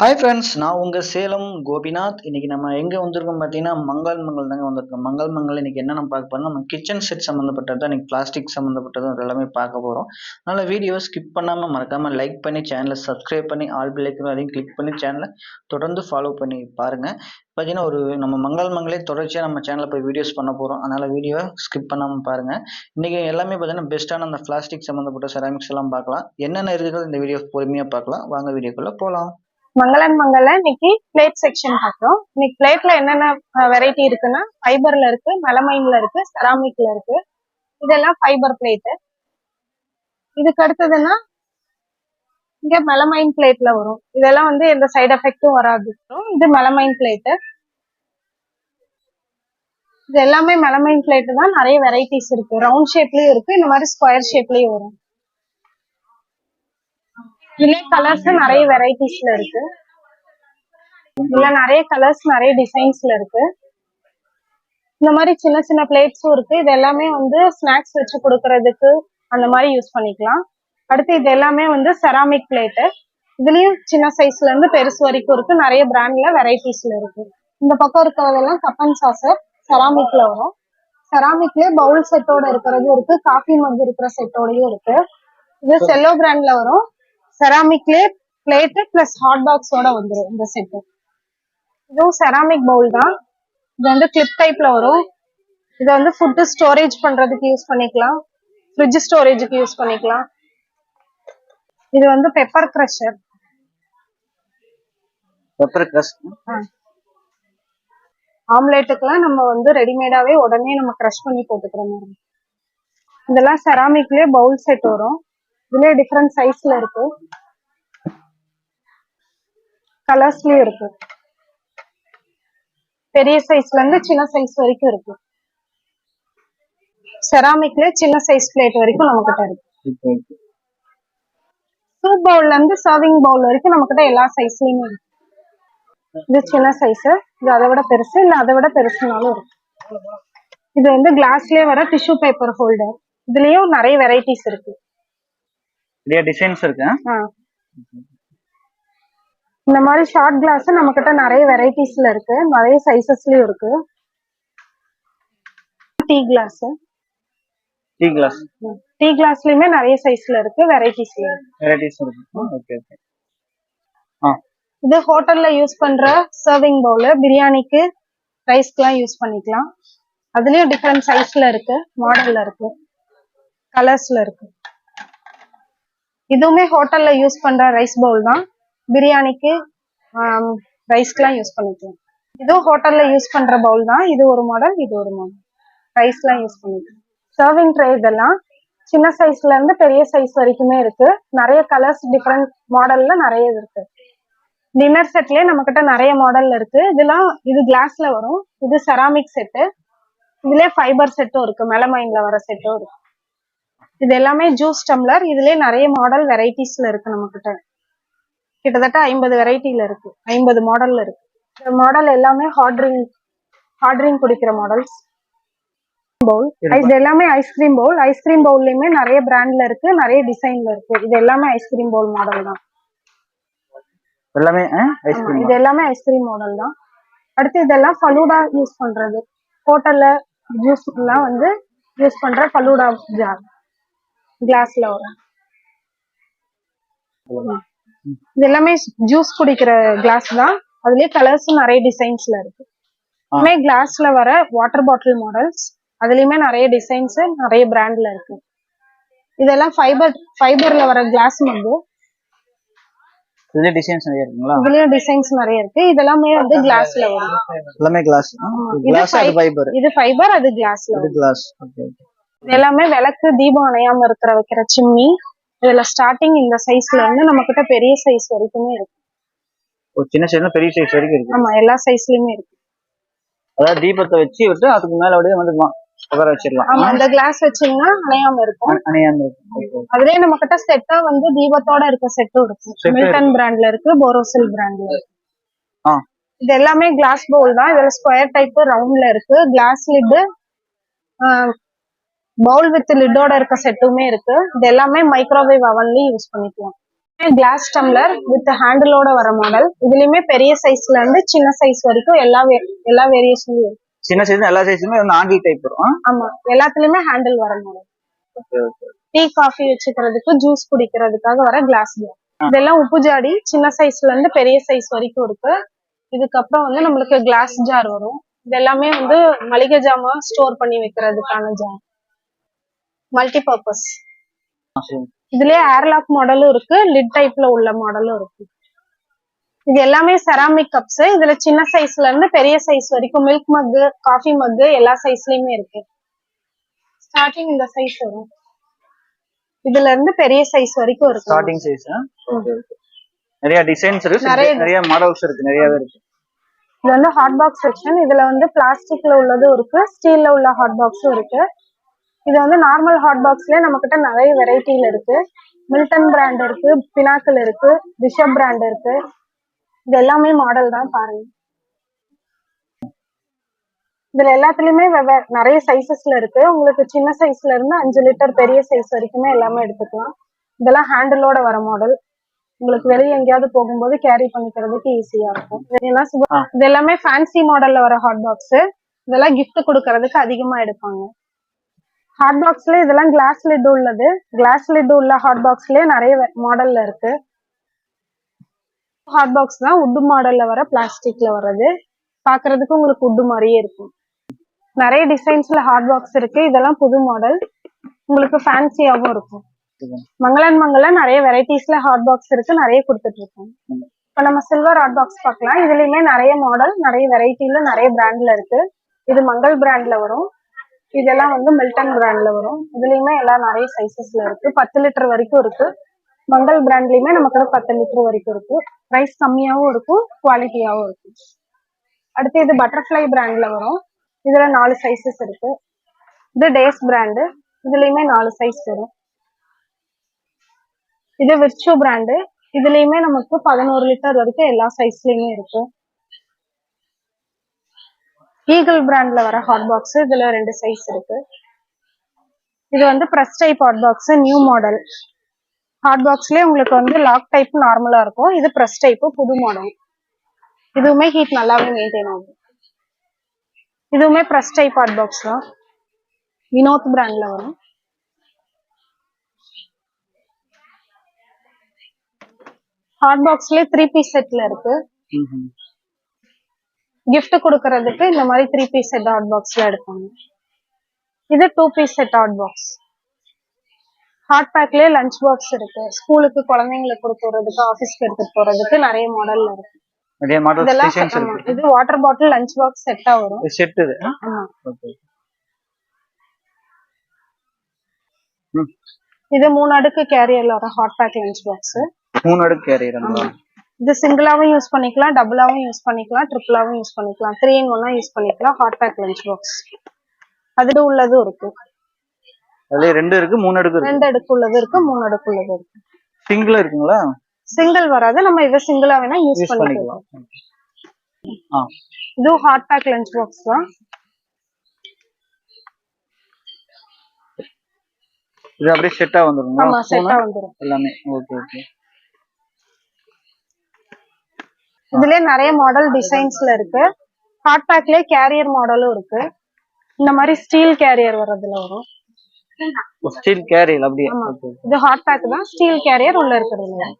Hi friends நான் உங்கள் சேலம் கோபிநாத். இன்னைக்கு நம்ம எங்கே வந்திருக்கோம் பார்த்தீங்கன்னா மங்கால் மங்கள் தாங்க வந்திருக்கோம். மங்கள் மங்கள் இன்னைக்கு என்ன நம்ம பார்க்க போகிறோம் நம்ம கிச்சன் செட் சம்மந்தப்பட்டது தான் இன்னைக்கு பிளாஸ்டிக் சம்மந்தப்பட்டது எல்லாமே பார்க்க போகிறோம் அதனால் வீடியோ ஸ்கிப் பண்ணாமல் மறக்காமல் லைக் பண்ணி சேனலை சப்ஸ்கிரைப் பண்ணி ஆல் பிள்ளைக்கு அதையும் கிளிக் பண்ணி சேனலை தொடர்ந்து ஃபாலோ பண்ணி பாருங்கள் பார்த்தீங்கன்னா ஒரு நம்ம மங்கள் மங்களே தொடர்ச்சியாக நம்ம சேனலில் போய் வீடியோஸ் பண்ண போகிறோம் அதனால் வீடியோ ஸ்கிப் பண்ணாமல் பாருங்கள் இன்றைக்கி எல்லாமே பார்த்தீங்கன்னா பெஸ்ட்டான அந்த பிளாஸ்டிக் சம்மந்தப்பட்ட செராமிக்ஸ் எல்லாம் பார்க்கலாம். என்னென்ன இருக்குது இந்த வீடியோ பொறுமையாக பார்க்கலாம். வாங்க வீடியோக்குள்ளே போகலாம் மங்களன் மங்கல்ல இன்னைக்கு பிளேட் செக்ஷன் பார்க்குறோம் இன்னைக்கு பிளேட்ல என்னென்ன வெரைட்டி இருக்குன்னா ஃபைபர்ல இருக்கு மெலமைன்ல இருக்கு செராமிக்ல இருக்கு. இதெல்லாம் ஃபைபர் பிளேட்டு இதுக்கு அடுத்ததுன்னா இங்க மெலமைன் பிளேட்ல வரும். இதெல்லாம் வந்து எந்த சைடு எஃபெக்டும் வராது. இது மெலமைன் பிளேட்டு இது எல்லாமே மெலமைன் பிளேட்டு தான் நிறைய வெரைட்டிஸ் இருக்கு. ரவுண்ட் ஷேப்லயும் இருக்கு இந்த மாதிரி ஸ்கொயர் ஷேப்லயும் வரும். இதுல கலர்ஸ் நிறைய வெரைட்டிஸ்ல இருக்கு. இதுல நிறைய கலர்ஸ் நிறைய டிசைன்ஸ்ல இருக்கு. இந்த மாதிரி சின்ன சின்ன பிளேட்ஸும் இருக்கு. இது எல்லாமே வந்து ஸ்நாக்ஸ் வச்சு கொடுக்கறதுக்கு அந்த மாதிரி யூஸ் பண்ணிக்கலாம். அடுத்து இது எல்லாமே வந்து செராமிக் பிளேட்டு இதுலயும் சின்ன சைஸ்ல இருந்து பெருசு வரைக்கும் இருக்கு. நிறைய பிராண்ட்ல வெரைட்டிஸ்ல இருக்கு. இந்த பக்கம் இருக்கிறதெல்லாம் கப்பன் சாசர் செராமிக்ல வரும். செராமிக்லயே பவுல் செட்டோட இருக்கிறதும் இருக்கு. காஃபி மக் இருக்கிற செட்டோடயும் இருக்கு. இது செல்லோ பிராண்ட்ல வரும். செராமிக்லயே பிளேட்டு பிளஸ் ஹாட் பாக்ஸோட வந்துடும் இந்த செட்டு இதுவும் செராமிக் பவுல் தான். இது வந்து கிளிப் டைப்ல வரும். இதை வந்து ஃபுட்டு ஸ்டோரேஜ் பண்றதுக்கு யூஸ் பண்ணிக்கலாம். ஃப்ரிட்ஜ் ஸ்டோரேஜுக்கு யூஸ் பண்ணிக்கலாம். இது வந்து பெப்பர் க்ரஷர் பெப்பர் கிரஸ் ஆம்லேட்டுக்குலாம் நம்ம வந்து ரெடிமேடாவே உடனே நம்ம க்ரஷ் பண்ணி போட்டுக்கிற மாதிரி. இதெல்லாம் செராமிக்லயே பவுல் செட் வரும். இதுலயே டிஃப்ரெண்ட் சைஸ்ல இருக்கு. கலர்ஸ்லயும் இருக்கு. பெரிய சைஸ்ல இருந்து சின்ன சைஸ் வரைக்கும் இருக்கு. செராமிக்ல சின்ன சைஸ் பிளேட் வரைக்கும் நம்ம கிட்ட இருக்கு சூப் பவுல்ல இருந்து சர்விங் பவுல் வரைக்கும் நம்ம கிட்ட எல்லா சைஸ்லயுமே இருக்கு. இது சின்ன சைஸ் இது அதை விட பெருசு இல்ல அதை விட பெருசுனாலும் இருக்கு. இது வந்து கிளாஸ்லயே வர டிஷ்யூ பேப்பர் ஹோல்டர் இதுலயும் நிறைய வெரைட்டிஸ் இருக்கு. நிறைய டிசைன்ஸ் இருக்கு. இந்த மாதிரி ஷார்ட் கிளாஸ் நம்ம கிட்ட நிறைய வெரைட்டிஸ்ல இருக்கு. நிறைய சைசஸ்லயும் இருக்கு. Tea glass tea glass tea கிளாஸ்லயுமே நிறைய சைஸ்ல இருக்கு வெரைட்டிஸ்ல இருக்கு. வெரைட்டிஸ் இருக்கு. ஓகே ஓகே இது ஹோட்டல்ல யூஸ் பண்ற சர்விங் பவுல் பிரியாணிக்கு ரைஸ்க்குலாம் யூஸ் பண்ணிக்கலாம். அதுலயும் டிஃப்ரெண்ட் சைஸ்ல இருக்கு மாடல்ல இருக்கு கலர்ஸ்ல இருக்கு. இதுவுமே ஹோட்டல்ல யூஸ் பண்ற ரைஸ் பவுல் தான். பிரியாணிக்கு ரைஸ்க்குலாம் யூஸ் பண்ணிக்கலாம். இதுவும் ஹோட்டல்ல யூஸ் பண்ற பவுல் தான். இது ஒரு மாடல் இது ஒரு மாடல் ரைஸ்லாம் யூஸ் பண்ணிக்கலாம். சர்விங் ட்ரே இதெல்லாம் சின்ன சைஸ்ல இருந்து பெரிய சைஸ் வரைக்குமே இருக்கு. நிறைய கலர்ஸ் டிஃப்ரெண்ட் மாடல்ல நிறைய இருக்கு. டின்னர் செட்லயே நம்ம கிட்ட நிறைய மாடல் இருக்கு. இதெல்லாம் இது கிளாஸ்ல வரும். இது செராமிக் செட்டு இதுலயே ஃபைபர் செட்டும் இருக்கு. மெலமைன்ல வர செட்டும் இருக்கு. இது எல்லாமே ஜூஸ் டம்ளர் இதுலயே நிறைய மாடல் வெரைட்டிஸ்ல இருக்கு நம்ம கிட்ட கிட்டத்தட்ட ஐம்பது வெரைட்டில இருக்கு. ஐம்பது மாடல்ல இருக்கு. இந்த மாடல் எல்லாமே ஹாட் ட்ரிங்க் ஹாட் ட்ரிங்க் குடிக்கிற மாடல்ஸ் பவுல் இது எல்லாமே ஐஸ்கிரீம் பவுல் ஐஸ்கிரீம் பவுல்லயுமே நிறைய பிராண்ட்ல இருக்கு நிறைய டிசைன்ல இருக்கு. இது எல்லாமே ஐஸ்கிரீம் பவுல் மாடல் தான். எல்லாமே இது எல்லாமே ஐஸ்கிரீம் மாடல் தான். அடுத்து இதெல்லாம் ஃபலூடா யூஸ் பண்றது. ஹோட்டல்ல ஜூஸ் எல்லாம் வந்து யூஸ் பண்ற ஃபலூடா ஜார் கிளாஸ்ல வரும். இது எல்லாமே ஜூஸ் குடிக்கிற கிளாஸ் தான். அதுலயே கலர்ஸ் நிறைய டிசைன்ஸ்ல இருக்கு. எல்லாமே கிளாஸ்ல வர வாட்டர் பாட்டில் மாடல்ஸ் அதுலயுமே நிறைய டிசைன்ஸ் நிறைய பிராண்ட்ல இருக்கு. இதெல்லாம் ஃபைபர் ஃபைபர்ல வர கிளாஸ் வந்து இதுல டிசைன்ஸ் நிறைய இருக்குங்களா? இதுலயும் டிசைன்ஸ் நிறைய இருக்கு. இதெல்லாமே வந்து கிளாஸ்ல வரும். எல்லாமே கிளாஸ் அது ஃபைபர் இது ஃபைபர் அது கிளாஸ்ல இது கிளாஸ் ஓகே ஓகே இது எல்லாமே விளக்கு தீபம் அணையாம இருக்கிற வைக்கிற சிம்னி இதுல ஸ்டார்டிங் இந்த சைஸ்ல இருந்து நம்ம கிட்ட பெரிய சைஸ் வரைக்குமே இருக்கு. சின்ன சைஸ்ல பெரிய சைஸ் வரைக்கும் இருக்கு. ஆமா எல்லா சைஸ்லயுமே இருக்கு. அதாவது தீபத்தை வச்சு விட்டு அதுக்கு மேல அப்படியே வந்து உட்கார வச்சிடலாம். ஆமா இந்த கிளாஸ் வச்சீங்கன்னா அணையாம இருக்கும். அணி- அணியாம இருக்கும். அதுலயே நம்ம கிட்ட செட்டா வந்து தீபத்தோட இருக்க செட்டும் இருக்கு. மில்டன் பிராண்ட்ல இருக்கு போரோசில் பிராண்ட்ல இருக்கு. இது எல்லாமே கிளாஸ் பவுல் தான். இதுல ஸ்கொயர் டைப் ரவுண்ட்ல இருக்கு. கிளாஸ் லிட் பவுல் வித் லிட்டோட இருக்க செட்டுமே இருக்கு. இது எல்லாமே மைக்ரோவேவ் அவன்லயும் யூஸ் பண்ணிக்கலாம் கிளாஸ் டம்ளர் வித் ஹேண்டிலோட வர மாடல் இதுலயுமே பெரிய சைஸ்ல இருந்து சின்ன சைஸ் வரைக்கும் எல்லா எல்லா வேரியேஷன்லயும் இருக்கு. சின்ன சைஸ் எல்லா சைஸுமே வந்து ஆண்டில் டைப் வரும். ஆமா. எல்லாத்துலயுமே ஹேண்டில் வர மாடல் டீ காஃபி வச்சுக்கிறதுக்கு ஜூஸ் குடிக்கிறதுக்காக வர கிளாஸ் ஜார் இதெல்லாம் உப்பு ஜாடி சின்ன சைஸ்ல இருந்து பெரிய சைஸ் வரைக்கும் இருக்கு. இதுக்கப்புறம் வந்து நம்மளுக்கு கிளாஸ் ஜார் வரும். இது எல்லாமே வந்து மளிகை ஜாமான் ஸ்டோர் பண்ணி வைக்கிறதுக்கான ஜார் மல்டி பர்பஸ் இதுலயே ஏர்லாக் மாடலும் இருக்கு. லிட் டைப்ல உள்ள மாடலும் இருக்கு. இது எல்லாமே செராமிக் கப்ஸ் இதுல சின்ன சைஸ்ல இருந்து பெரிய சைஸ் வரைக்கும் மில்க் மக்கு காஃபி மக்கு எல்லா சைஸ்லயுமே இருக்கு. ஸ்டார்டிங் இந்த சைஸ் வரும். இதுல இருந்து பெரிய சைஸ் வரைக்கும் இருக்கு ஸ்டார்டிங் சைஸ் நிறைய டிசைன்ஸ் இருக்கு. நிறைய நிறைய மாடல்ஸ் இருக்கு. நிறையவே இருக்கு. இது வந்து ஹாட் பாக்ஸ் செக்ஷன் இதுல வந்து பிளாஸ்டிக்ல உள்ளதும் இருக்கு. ஸ்டீல்ல உள்ள ஹாட் பாக்ஸும் இருக்கு. இது வந்து நார்மல் ஹாட் பாக்ஸ்ல நம்ம கிட்ட நிறைய வெரைட்டில இருக்கு. மில்டன் பிராண்ட் இருக்கு பினாக்கிள் இருக்கு ரிஷப் பிராண்ட் இருக்கு. இது எல்லாமே மாடல் தான் பாருங்க. இதுல எல்லாத்துலயுமே நிறைய சைசஸ்ல இருக்கு. உங்களுக்கு சின்ன சைஸ்ல இருந்து அஞ்சு லிட்டர் பெரிய சைஸ் வரைக்குமே எல்லாமே எடுத்துக்கலாம். இதெல்லாம் ஹேண்டிலோட வர மாடல் உங்களுக்கு வெளியே எங்கேயாவது போகும்போது கேரி பண்ணிக்கிறதுக்கு ஈஸியா இருக்கும். இது எல்லாமே ஃபேன்சி மாடல்ல வர ஹாட் பாக்ஸ் இதெல்லாம் gift கொடுக்கறதுக்கு அதிகமா எடுப்பாங்க. ஹாட் பாக்ஸ்ல இதெல்லாம் கிளாஸ் லிட் உள்ளது. கிளாஸ் லிட் உள்ள ஹாட் பாக்ஸ்லயே நிறைய மாடல்ல இருக்கு. ஹாட் பாக்ஸ் தான் உட்டு மாடல்ல வர பிளாஸ்டிக்ல வர்றது. பாக்குறதுக்கு உங்களுக்கு உட்டு மாதிரியே இருக்கும். நிறைய டிசைன்ஸ்ல ஹாட் பாக்ஸ் இருக்கு. இதெல்லாம் புது மாடல் உங்களுக்கு ஃபேன்சியாவும் இருக்கும். மங்களன் மங்களன் நிறைய வெரைட்டிஸ்ல ஹாட் பாக்ஸ் இருக்கு. நிறைய கொடுத்துட்டு இருக்கோம். இப்ப நம்ம சில்வர் ஹாட் பாக்ஸ் பார்க்கலாம். இதுலயுமே நிறைய மாடல் நிறைய வெரைட்டில நிறைய பிராண்ட்ல இருக்கு. இது மங்கள் பிராண்ட்ல வரும். இதெல்லாம் வந்து மில்டன் பிராண்ட்ல வரும். இதுலயுமே எல்லாம் நிறைய சைசஸ்ல இருக்கு. பத்து லிட்டர் வரைக்கும் இருக்கு. மங்கள் பிராண்ட்லயுமே நமக்கு பத்து லிட்டர் வரைக்கும் இருக்கு. பிரைஸ் கம்மியாவும் இருக்கும் குவாலிட்டியாவும் இருக்கும். அடுத்து இது பட்டர்ஃப்ளை பிராண்ட்ல வரும். இதுல நாலு சைசஸ் இருக்கு. இது டேஸ் பிராண்டு இதுலயுமே நாலு சைஸ் வரும். இது விர்ச்சு பிராண்டு இதுலயுமே நமக்கு பதினோரு லிட்டர் வரைக்கும் எல்லா சைஸ்லயுமே இருக்கும் ஈகிள் பிராண்ட்ல வர ஹாட் பாக்ஸ் இதுல ரெண்டு சைஸ் இருக்கு. இது வந்து press type hot box new model hot பாக்ஸ்லயே உங்களுக்கு வந்து லாக் டைப் நார்மலா இருக்கும். இது பிரஸ் டைப் புது மாடல் இதுவுமே ஹீட் நல்லாவே மெயின்டைன் ஆகும். இதுவுமே பிரஸ் டைப் ஹாட் பாக்ஸ் தான். வினோத் பிராண்ட்ல வரும். ஹாட் பாக்ஸ்லயே த்ரீ பீஸ் செட்ல இருக்கு. Gift கொடுக்கறதுக்கு இந்த மாதிரி த்ரீ பீஸ் செட் ஹாட் பாக்ஸ்ல எடுப்பாங்க. இது two piece set hot box hot பேக்லயே lunch box இருக்கு. ஸ்கூலுக்கு குழந்தைங்களுக்கு கொடுத்து விடுறதுக்கு ஆஃபீஸ்க்கு எடுத்துட்டு போறதுக்கு நிறைய மாடல்ல இருக்கு. நிறைய மாடல்ஸ் இதெல்லாம் இது வாட்டர் பாட்டில் லஞ்ச் பாக்ஸ் செட்டா வரும். செட் இது? இது மூணு அடுக்கு கேரியர்ல வர ஹாட் பேக் லஞ்ச் பாக்ஸ் மூணு அடுக்கு கேரியர் இது சிங்கிளாவும் யூஸ் பண்ணிக்கலாம் டபுளாவும் யூஸ் பண்ணிக்கலாம் ட்ரிபிளாவும் யூஸ் பண்ணிக்கலாம். த்ரீ இன் ஒன்னா யூஸ் பண்ணிக்கலாம் ஹாட் பேக் லஞ்ச் பாக்ஸ் அது உள்ளதும் இருக்கு. அதுலயே ரெண்டு இருக்கு மூணு அடுக்கு ரெண்டு அடுக்கு உள்ளது இருக்கு மூணு அடுக்கு உள்ளது இருக்கு சிங்கிள் இருக்குங்களா? சிங்கிள் வராது நம்ம இதை சிங்கிளா வேணா யூஸ் பண்ணிக்கலாம். இதுவும் ஹாட் பேக் லஞ்ச் பாக்ஸ் தான். இது அப்படியே செட்டா வந்துருங்களா? ஆமா செட்டா வந்துரும். எல்லாமே. ஓகே ஓகே இதுலயே நிறைய மாடல் டிசைன்ஸ்ல இருக்கு. ஹாட் பேக்லயே கேரியர் மாடலும் இருக்கு. இந்த மாதிரி ஸ்டீல் கேரியர் வர்றதுல வரும். ஸ்டீல் கேரியர் அப்படியே? இது ஹாட் பேக் தான். ஸ்டீல் கேரியர் உள்ள இருக்கிறது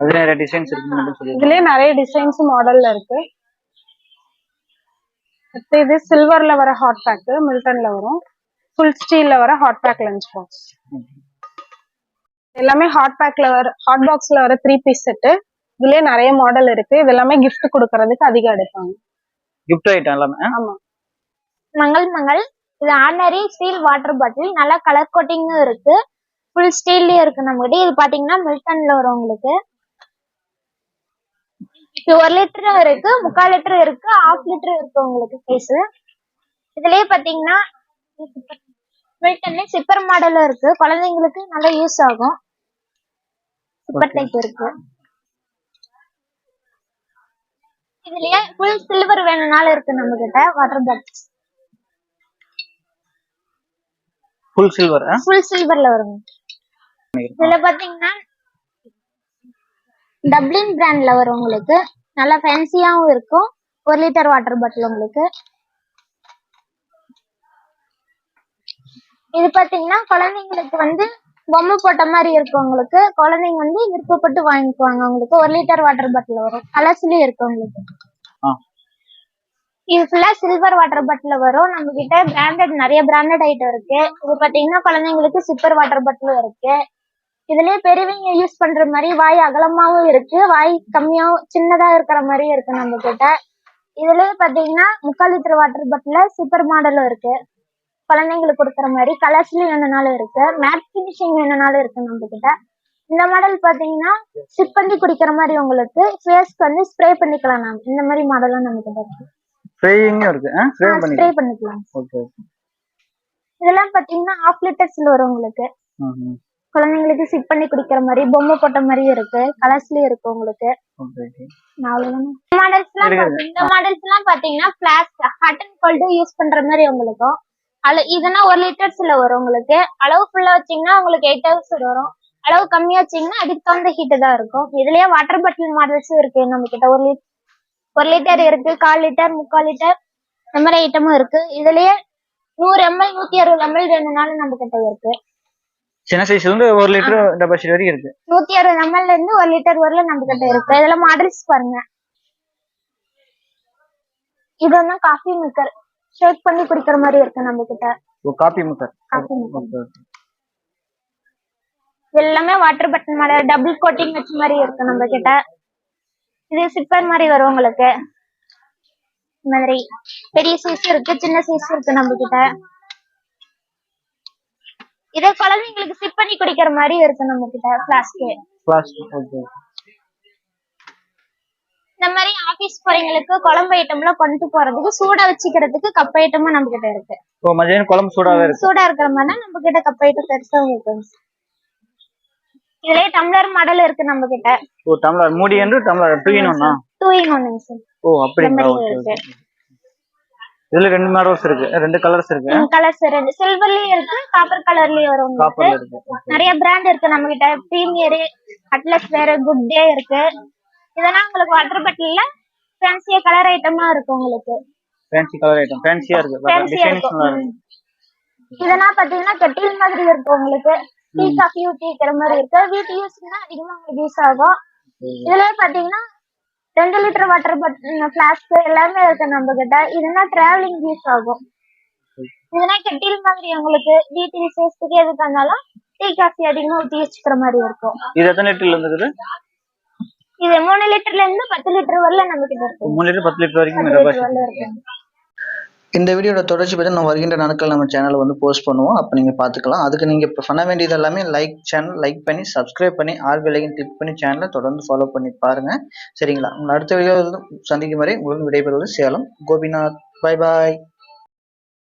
அது நிறைய டிசைன்ஸ் சொல்லி இதுலயே நிறைய டிசைன்ஸ் மாடல்ல இருக்கு. அடுத்து இது சில்வர்ல வர ஹாட் பேக் மில்டன்ல வரும். ஃபுல் ஸ்டீல்ல வர ஹாட் பேக் லஞ்ச் பாக்ஸ் எல்லாமே ஹாட் பேக்ல வர ஹாட் பாக்ஸ்ல வர த்ரீ பீஸ் செட்டு இதுலயே நிறைய மாடல் இருக்கு. இது எல்லாமே gift கொடுக்கறதுக்கு அதிகம் எடுப்பாங்க. கிஃப்ட் ஐட்டம் எல்லாமே? ஆமா. மங்கள் மங்கள். இது ஆர்டினரி ஸ்டீல் வாட்டர் பாட்டில் நல்லா கலர் கோட்டிங்கும் இருக்கு. ஃபுல் ஸ்டீல்லயும் இருக்கு நம்மகிட்ட. இது பாத்தீங்கன்னா மில்டன்ல வரும் உங்களுக்கு இது ஒரு லிட்டரும் இருக்கு. முக்கால் லிட்டர் இருக்கு. ஹாஃப் லிட்டர் இருக்கு உங்களுக்கு சைஸ் இதுலயே பாத்தீங்கன்னா மில்டன்ல சிப்பர் மாடலும் இருக்கு. குழந்தைங்களுக்கு நல்லா யூஸ் ஆகும். சிப்பர். டைப் இருக்கு. இதுலயே ஃபுல் சில்வர் வேணும்னாலும் இருக்கு நம்ம கிட்ட water bottle full silver full சில்வர்ல வருங்க. இதுல பாத்தீங்கன்னா டப்ளின் பிராண்ட்ல வரும் உங்களுக்கு. நல்லா ஃபேன்சியாவும் இருக்கும். ஒரு லிட்டர் வாட்டர் பாட்டில் உங்களுக்கு. இது பாத்தீங்கன்னா குழந்தைங்களுக்கு வந்து பொம்மை போட்ட மாதிரி இருக்கும் உங்களுக்கு. குழந்தைங்க வந்து விருப்பப்பட்டு வாங்கிக்குவாங்க. உங்களுக்கு ஒரு லிட்டர் வாட்டர் பாட்டில் வரும். கலர்ஸ்லயும் இருக்கு உங்களுக்கு. இது ஃபுல்லா சில்வர் வாட்டர் பாட்டில் வரும். நம்ம கிட்ட பிராண்டட் நிறைய பிராண்டட் ஐட்டம் இருக்கு. இது பாத்தீங்கன்னா குழந்தைங்களுக்கு சிப்பர் வாட்டர் பாட்டிலும் இருக்கு. இதுலயே பெரியவங்க யூஸ் பண்ற மாதிரி வாய் அகலமாவும் இருக்கு. வாய் கம்மியாவும் சின்னதா இருக்கிற மாதிரியும் இருக்கு நம்ம கிட்ட இதுலயே பாத்தீங்கன்னா முக்கால் லிட்டர் வாட்டர் பாட்டில சிப்பர் மாடலும் இருக்கு. குழந்தைங்களுக்கு கொடுக்குற மாதிரி கலர்ஸ்லயும் வேணும்னாலும் இருக்கு? மேட் ஃபினிஷிங் வேணும்னாலும் இருக்கு நம்ம கிட்ட இந்த மாடல் பாத்தீங்கன்னா சிப் பண்ணி குடிக்கிற மாதிரி உங்களுக்கு ஃபேஸ்க்கு வந்து ஸ்ப்ரே பண்ணிக்கலாம் நாம இந்த மாதிரி மாடலும் நம்ம கிட்ட இருக்கு. ஸ்ப்ரேயிங்கும் இருக்கு. ஸ்ப்ரே பண்ணிக்கலாம். ஓகே இதெல்லாம் பாத்தீங்கன்னா ஹாஃப் லிட்டர்ஸ்ல வரும் உங்களுக்கு. குழந்தைங்களுக்கு சிப் பண்ணி குடிக்கிற மாதிரி பொம்மை போட்ட மாதிரியும் இருக்கு. கலர்ஸ்லயும் இருக்கு உங்களுக்கு. மாடல்ஸ் எல்லாம் இந்த மாடல்ஸ் எல்லாம் பாத்தீங்கன்னா flask hot and cold use பண்ற மாதிரி உங்களுக்கும் அளவு இதுனா ஒரு லிட்டர்ஸ்ல வரும் உங்களுக்கு. அளவு ஃபுல்லா வச்சீங்கன்னா உங்களுக்கு எயிட் ஹவர்ஸ் வரும். அளவு கம்மியா வச்சீங்கன்னா அதுக்கு தகுந்த ஹீட் தான் இருக்கும். இதுலயே வாட்டர் பாட்டில் மாடல்ஸும் இருக்கு நம்ம கிட்ட ஒரு லிட் ஒரு லிட்டர் இருக்கு கால் லிட்டர் முக்கால் லிட்டர் இந்த மாதிரி ஐட்டமும் இருக்கு. இதுலயே நூறு எம்எல் நூத்தி அறுபது எம்எல் வேணும்னாலும் நம்ம கிட்ட இருக்கு. சின்ன சைஸ்ல இருந்து ஒரு லிட்டர் டெபாசிட் வரைக்கும் இருக்கு. நூத்தி அறுபது எம்எல்ல இருந்து ஒரு லிட்டர் வரல நம்ம கிட்ட இருக்கு. இதுல மாடல்ஸ் பாருங்க. இது வந்து காஃபி மேக்கர் ஷேக் பண்ணி குடிக்கிற மாதிரி இருக்கு நம்ம கிட்ட ஓ ஓகே இது எல்லாமே water button model double coating வச்ச மாதிரி இருக்கு நம்ம கிட்ட இது சிப்பர் மாதிரி வரும் உங்களுக்கு. மாதிரி பெரிய சைஸ் இருக்கு சின்ன சைஸ் இருக்கு நம்ம கிட்ட இதே குழந்தைங்களுக்கு சிப் பண்ணி குடிக்கிற மாதிரி இருக்கு நம்ம கிட்ட பிளாஸ்க்கு பிளாஸ்டிக் ஓகே இந்த மாதிரி ஆபீஸ் போறவங்களுக்கு குழம்பு ஐட்டம்லாம் கொண்டு போறதுக்கு சூடா வச்சுக்கிறதுக்கு கப் ஐட்டமும் நம்ம கிட்ட இருக்கு. ஓ மதியானம் குழம்பு சூடாவே இருக்கு. சூடா இருக்கிற மாதிரி நம்ம கிட்ட கப் ஐட்டம் பெருசா இருக்கு இதுலயே டம்ளர் மாடல் இருக்கு நம்ம கிட்ட. ஓ டம்ளர் மூடி என்று டம்ளர் டூ இன் ஒன்னா டூ இன் ஒன்னுங்க சார் ஓ அப்படிங்களா? இதுல ரெண்டு மாடல்ஸ் இருக்கு. ரெண்டு கலர்ஸ் இருக்கு. கலர்ஸ் ரெண்டு சில்வர்லயும் இருக்கு காப்பர் கலர்லயும் வரும் காப்பர்ல இருக்கு. நிறைய பிராண்ட் இருக்கு நம்ம கிட்ட. பிரீமியர் அட்லஸ் வேற குட் டே இருக்கு. இதெல்லாம் உங்களுக்கு வாட்டர் பாட்டில்ல ஃபேன்சியா கலர் ஐட்டமா இருக்கு உங்களுக்கு. ஃபேன்சி கலர் ஐட்டம் ஃபேன்சியா இருக்கு. டிசைன்ஸ் இருக்கும் இதெல்லாம் பாத்தீங்கன்னா கட்டில் மாதிரி இருக்கும் உங்களுக்கு. டீ காஃபி ஊற்றிக்கிற மாதிரி இருக்கு. வீட்டு யூஸ்னா அதிகமா உங்களுக்கு யூஸ் ஆகும். இதுல பாத்தீங்கன்னா ரெண்டு லிட்டர் வாட்டர் பாட்டில் பிளாஸ்க் எல்லாமே இருக்கு நம்ம கிட்ட இதுனா டிராவலிங் யூஸ் ஆகும். இதுனா கட்டில் மாதிரி உங்களுக்கு வீட்டு விசேஷத்துக்கு எதுக்கு இருந்தாலும் டீ காஃபி அதிகமா ஊற்றி வச்சுக்கிற மாதிரி இருக்கும். இது எத்தனை லிட்டர்ல இருக்குது இது மூணு லிட்டர்ல இருந்து பத்து லிட்டர் வரல நம்ம கிட்ட இருக்கு மூணு லிட்டர் பத்து லிட்டர் வரைக்கும் இருக்கு இந்த வீடியோட தொடர்ச்சி பற்றி நம்ம வருகின்ற நாட்கள் நம்ம சேனலில் வந்து போஸ்ட் பண்ணுவோம். அப்போ நீங்கள் பார்த்துக்கலாம். அதுக்கு நீங்கள் இப்போ பண்ண வேண்டியது எல்லாமே லைக் சேனல் லைக் பண்ணி சப்ஸ்கிரைப் பண்ணி ஆல் விலையும் கிளிக் பண்ணி சேனலை தொடர்ந்து ஃபாலோ பண்ணி பாருங்கள் சரிங்களா? உங்களை அடுத்த வீடியோவில் சந்திக்கும் வரை உங்களுக்கு விடைபெறுவது சேலம் கோபிநாத். Bye bye